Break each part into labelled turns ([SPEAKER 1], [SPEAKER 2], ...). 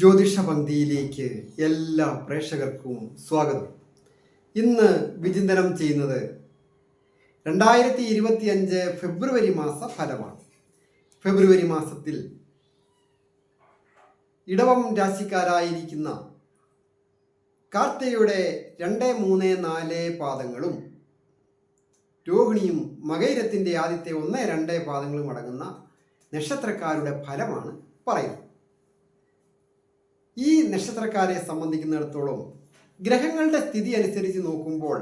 [SPEAKER 1] ജ്യോതിഷ പന്തിയിലേക്ക് എല്ലാ പ്രേക്ഷകർക്കും സ്വാഗതം. ഇന്ന് വിചിന്തനം ചെയ്യുന്നത് രണ്ടായിരത്തി ഇരുപത്തി അഞ്ച് ഫെബ്രുവരി മാസ ഫലമാണ്. ഫെബ്രുവരി മാസത്തിൽ ഇടവം രാശിക്കാരായിരിക്കുന്ന കാർത്തികയുടെ രണ്ട് മൂന്ന് നാല് പാദങ്ങളും രോഹിണിയും മകൈരത്തിന്റെ ആദ്യത്തെ ഒന്ന് രണ്ട് പാദങ്ങളും അടങ്ങുന്ന നക്ഷത്രക്കാരുടെ ഫലമാണ് പറയുന്നത്. ഈ നക്ഷത്രക്കാരെ സംബന്ധിക്കുന്നിടത്തോളം ഗ്രഹങ്ങളുടെ സ്ഥിതി അനുസരിച്ച് നോക്കുമ്പോൾ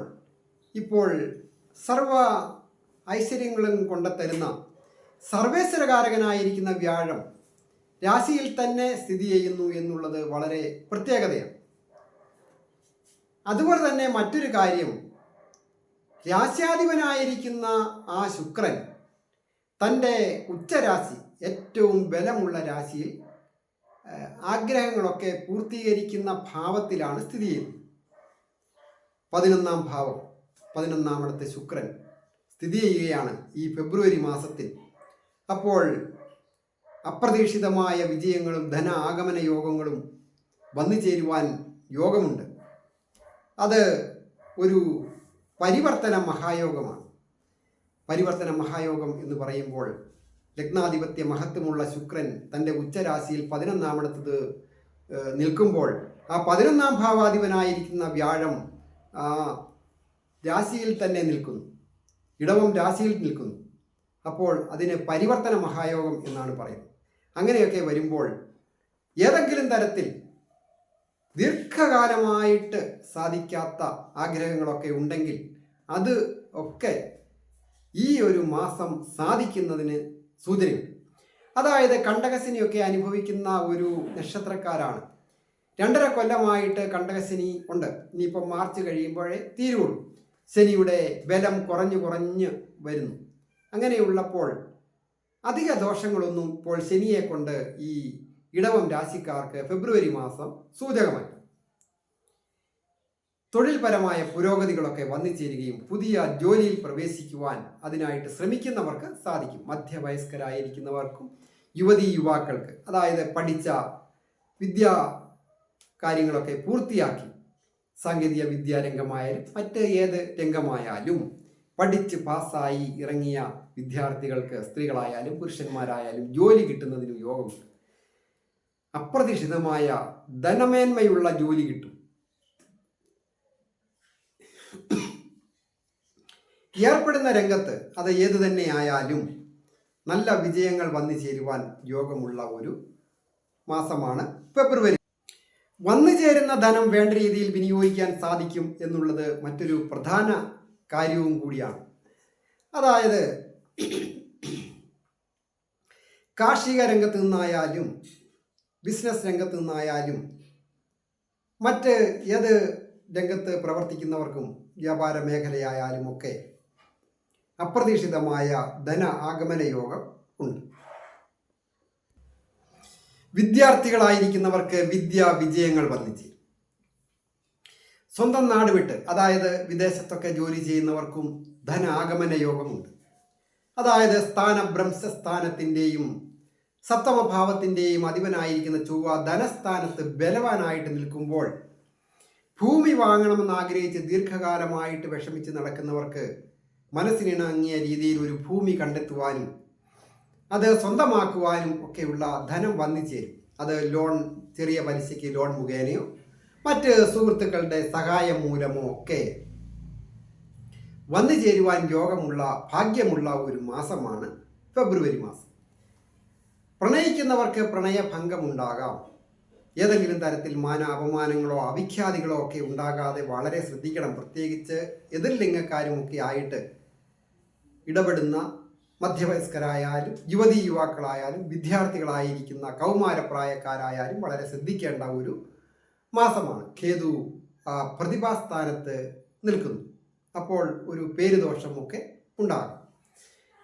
[SPEAKER 1] ഇപ്പോൾ സർവ ഐശ്വര്യങ്ങളും കൊണ്ടെത്തരുന്ന സർവേശ്വരകാരകനായിരിക്കുന്ന വ്യാഴം രാശിയിൽ തന്നെ സ്ഥിതി ചെയ്യുന്നു എന്നുള്ളത് വളരെ പ്രത്യേകതയാണ്. അതുപോലെ തന്നെ മറ്റൊരു കാര്യം രാശ്യാധിപനായിരിക്കുന്ന ആ ശുക്രൻ തന്റെ ഉച്ചരാശി ഏറ്റവും ബലമുള്ള രാശിയിൽ ആഗ്രഹങ്ങളൊക്കെ പൂർത്തീകരിക്കുന്ന ഭാവത്തിലാണ് സ്ഥിതി ചെയ്യുന്നത്. പതിനൊന്നാം ഭാവം പതിനൊന്നാമടത്തെ ശുക്രൻ സ്ഥിതി ചെയ്യുകയാണ് ഈ ഫെബ്രുവരി മാസത്തിൽ. അപ്പോൾ അപ്രതീക്ഷിതമായ വിജയങ്ങളും ധന ആഗമന യോഗങ്ങളും വന്നു ചേരുവാൻ യോഗമുണ്ട്. അത് ഒരു പരിവർത്തന മഹായോഗമാണ്. പരിവർത്തന മഹായോഗം എന്ന് പറയുമ്പോൾ ലഗ്നാധിപത്യ മഹത്വമുള്ള ശുക്രൻ തന്റെ ഉച്ചരാശിയിൽ പതിനൊന്നാമിടത്തത് അടുത്തത് നിൽക്കുമ്പോൾ ആ പതിനൊന്നാം ഭാവാധിപനായിരിക്കുന്ന വ്യാഴം രാശിയിൽ തന്നെ നിൽക്കുന്നു. ഇടവം രാശിയിൽ നിൽക്കുന്നു. അപ്പോൾ അതിന് പരിവർത്തന മഹായോഗം എന്നാണ് പറയുന്നത്. അങ്ങനെയൊക്കെ വരുമ്പോൾ ഏതെങ്കിലും തരത്തിൽ ദീർഘകാലമായിട്ട് സാധിക്കാത്ത ആഗ്രഹങ്ങളൊക്കെ ഉണ്ടെങ്കിൽ അത് ഒക്കെ ഈ ഒരു മാസം സാധിക്കുന്നതിന് സൂചനയുണ്ട് അതായത് കണ്ടകസിനിയൊക്കെ അനുഭവിക്കുന്ന ഒരു നക്ഷത്രക്കാരാണ്. രണ്ടര കൊല്ലമായിട്ട് കണ്ടകശനി ഉണ്ട്. ഇനിയിപ്പോൾ മാർച്ച് കഴിയുമ്പോഴേ തീരുള്ളൂ. ശനിയുടെ ബലം കുറഞ്ഞു കുറഞ്ഞ് വരുന്നു. അങ്ങനെയുള്ളപ്പോൾ അധിക ദോഷങ്ങളൊന്നും ഇപ്പോൾ ശനിയെ കൊണ്ട് ഈ ഇടവം രാശിക്കാർക്ക് ഫെബ്രുവരി മാസം സൂചകമല്ല. തൊഴിൽപരമായ പുരോഗതികളൊക്കെ വന്നു ചേരുകയും പുതിയ ജോലിയിൽ പ്രവേശിക്കുവാൻ അതിനായിട്ട് ശ്രമിക്കുന്നവർക്ക് സാധിക്കും. മധ്യവയസ്കരായിരിക്കുന്നവർക്കും യുവതി യുവാക്കൾക്ക് അതായത് പഠിച്ച വിദ്യാ കാര്യങ്ങളൊക്കെ പൂർത്തിയാക്കി സാങ്കേതിക വിദ്യാരംഗമായാലും മറ്റ് ഏത് രംഗമായാലും പഠിച്ച് പാസ്സായി ഇറങ്ങിയ വിദ്യാർത്ഥികൾക്ക് സ്ത്രീകളായാലും പുരുഷന്മാരായാലും ജോലി കിട്ടുന്നതിന് യോഗമുണ്ട് അപ്രതീക്ഷിതമായ ധനമേന്മയുള്ള ജോലി കിട്ടും. ഏർപ്പെടുന്ന രംഗത്ത് അത് ഏതു തന്നെ ആയാലും നല്ല വിജയങ്ങൾ വന്നു ചേരുവാൻ യോഗമുള്ള ഒരു മാസമാണ് ഫെബ്രുവരി. വന്നു ചേരുന്ന ധനം വേണ്ട രീതിയിൽ വിനിയോഗിക്കാൻ സാധിക്കും എന്നുള്ളത് മറ്റൊരു പ്രധാന കാര്യവും കൂടിയാണ്. അതായത് കാർഷിക രംഗത്ത് നിന്നായാലും ബിസിനസ് രംഗത്ത് നിന്നായാലും മറ്റ് ഏത് രംഗത്ത് പ്രവർത്തിക്കുന്നവർക്കും വ്യാപാര മേഖലയായാലും ഒക്കെ അപ്രതീക്ഷിതമായ ധന ആഗമന യോഗം ഉണ്ട്. വിദ്യാർത്ഥികളായിരിക്കുന്നവർക്ക് വിദ്യാ വിജയങ്ങൾ വന്നിച്ച്. സ്വന്തം നാട് വിട്ട് അതായത് വിദേശത്തൊക്കെ ജോലി ചെയ്യുന്നവർക്കും ധന ആഗമന യോഗമുണ്ട്. അതായത് സ്ഥാനഭ്രംശസ്ഥാനത്തിന്റെയും സപ്തമഭാവത്തിന്റെയും അധിപനായിരിക്കുന്ന ചൊവ്വ ധനസ്ഥാനത്ത് ബലവാനായിട്ട് നിൽക്കുമ്പോൾ ഭൂമി വാങ്ങണമെന്ന് ആഗ്രഹിച്ച് ദീർഘകാലമായിട്ട് വിഷമിച്ച് നടക്കുന്നവർക്ക് മനസ്സിനിണങ്ങിയ രീതിയിൽ ഒരു ഭൂമി കണ്ടെത്തുവാനും അത് സ്വന്തമാക്കുവാനും ഒക്കെയുള്ള ധനം വന്നിച്ചേരും. ചേരും അത് ലോൺ ചെറിയ പലിശയ്ക്ക് ലോൺ മുഖേനയോ മറ്റ് സുഹൃത്തുക്കളുടെ സഹായം മൂലമോ ഒക്കെ വന്നു ചേരുവാൻ യോഗമുള്ള ഭാഗ്യമുള്ള ഒരു മാസമാണ് ഫെബ്രുവരി മാസം. പ്രണയിക്കുന്നവർക്ക് പ്രണയഭംഗമുണ്ടാകാം. ഏതെങ്കിലും തരത്തിൽ മാന അപമാനങ്ങളോ അവിഖ്യാതികളോ ഒക്കെ ഉണ്ടാകാതെ വളരെ ശ്രദ്ധിക്കണം. പ്രത്യേകിച്ച് എതിർലിംഗക്കാരുമൊക്കെ ആയിട്ട് ഇടപെടുന്ന മധ്യവയസ്കരായാലും യുവതി യുവാക്കളായാലും വിദ്യാർത്ഥികളായിരിക്കുന്ന കൗമാരപ്രായക്കാരായാലും വളരെ ശ്രദ്ധിക്കേണ്ട ഒരു മാസമാണ്. കേതു പ്രതിഭാസ്ഥാനത്ത് നിൽക്കുന്നു. അപ്പോൾ ഒരു പേരുദോഷമൊക്കെ ഉണ്ടാകും.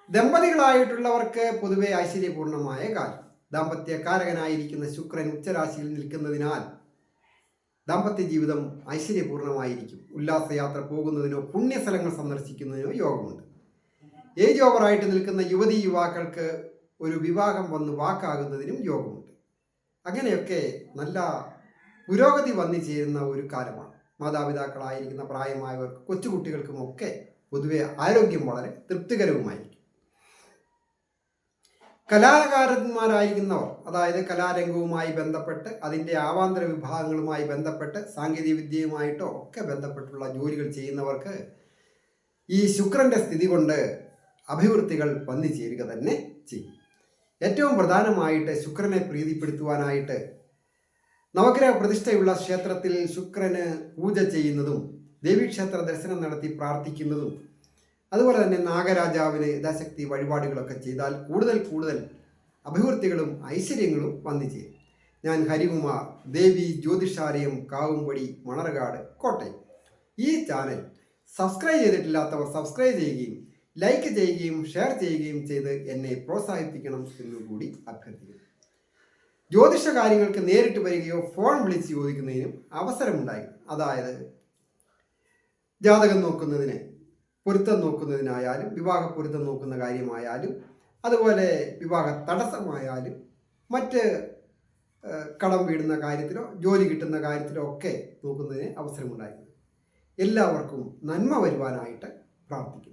[SPEAKER 1] ദമ്പതികളായിട്ടുള്ളവർക്ക് പൊതുവെ ഐശ്വര്യപൂർണമായ കാലം ദാമ്പത്യകാരകനായിരിക്കുന്ന ശുക്രൻ ഉച്ചരാശിയിൽ നിൽക്കുന്നതിനാൽ ദാമ്പത്യ ജീവിതം ഐശ്വര്യപൂർണമായിരിക്കും. ഉല്ലാസയാത്ര പോകുന്നതിനോ പുണ്യസ്ഥലങ്ങൾ സന്ദർശിക്കുന്നതിനോ യോഗമുണ്ട്. ഏജ് ഓവറായിട്ട് നിൽക്കുന്ന യുവതി യുവാക്കൾക്ക് ഒരു വിവാഹം വന്ന് വാക്കാകുന്നതിനും യോഗമുണ്ട്. അങ്ങനെയൊക്കെ നല്ല പുരോഗതി വന്നു ചേരുന്ന ഒരു കാലമാണ്. മാതാപിതാക്കളായിരിക്കുന്ന പ്രായമായവർക്ക് കൊച്ചുകുട്ടികൾക്കുമൊക്കെ പൊതുവെ ആരോഗ്യം വളരെ തൃപ്തികരവുമായിരിക്കും. കലാകാരന്മാരായിരിക്കുന്നവർ അതായത് കലാരംഗവുമായി ബന്ധപ്പെട്ട് അതിന്റെ ആവാന്തര വിഭാഗങ്ങളുമായി ബന്ധപ്പെട്ട് സാങ്കേതിക വിദ്യയുമായിട്ടോ ഒക്കെ ബന്ധപ്പെട്ടുള്ള ജോലികൾ ചെയ്യുന്നവർക്ക് ഈ ശുക്രന്റെ സ്ഥിതി കൊണ്ട് അഭിവൃദ്ധികൾ വന്നു ചേരുക തന്നെ ചെയ്യും. ഏറ്റവും പ്രധാനമായിട്ട് ശുക്രനെ പ്രീതിപ്പെടുത്തുവാനായിട്ട് നവഗ്രഹ പ്രതിഷ്ഠയുള്ള ക്ഷേത്രത്തിൽ ശുക്രന് പൂജ ചെയ്യുന്നതും ദേവീക്ഷേത്ര ദർശനം നടത്തി പ്രാർത്ഥിക്കുന്നതും അതുപോലെ തന്നെ നാഗരാജാവിന് യഥാശക്തി വഴിപാടുകളൊക്കെ ചെയ്താൽ കൂടുതൽ കൂടുതൽ അഭിവൃദ്ധികളും ഐശ്വര്യങ്ങളും വന്നു ചേരും ഞാൻ ഹരികുമാർ ദേവി ജ്യോതിഷാലയം കാവുംപടി മണർകാട് കോട്ടയം. ഈ ചാനൽ സബ്സ്ക്രൈബ് ചെയ്തിട്ടില്ലാത്തവർ സബ്സ്ക്രൈബ് ചെയ്യുകയും ലൈക്ക് ചെയ്യുകയും ഷെയർ ചെയ്യുകയും ചെയ്ത് എന്നെ പ്രോത്സാഹിപ്പിക്കണം എന്നുകൂടി അഭ്യർത്ഥിക്കുന്നു. ജ്യോതിഷ കാര്യങ്ങൾക്ക് നേരിട്ട് വരികയോ ഫോൺ വിളിച്ച് ചോദിക്കുന്നതിനും അവസരമുണ്ടായി. അതായത് ജാതകം നോക്കുന്നതിന് പൊരുത്തം നോക്കുന്നതിനായാലും വിവാഹ പൊരുത്തം നോക്കുന്ന കാര്യമായാലും അതുപോലെ വിവാഹ തടസ്സമായാലും മറ്റ് കടം വീടുന്ന കാര്യത്തിലോ ജോലി കിട്ടുന്ന കാര്യത്തിലോ ഒക്കെ നോക്കുന്നതിന് അവസരമുണ്ടായിരുന്നു എല്ലാവർക്കും നന്മ വരുവാനായിട്ട് പ്രാർത്ഥിക്കുന്നു.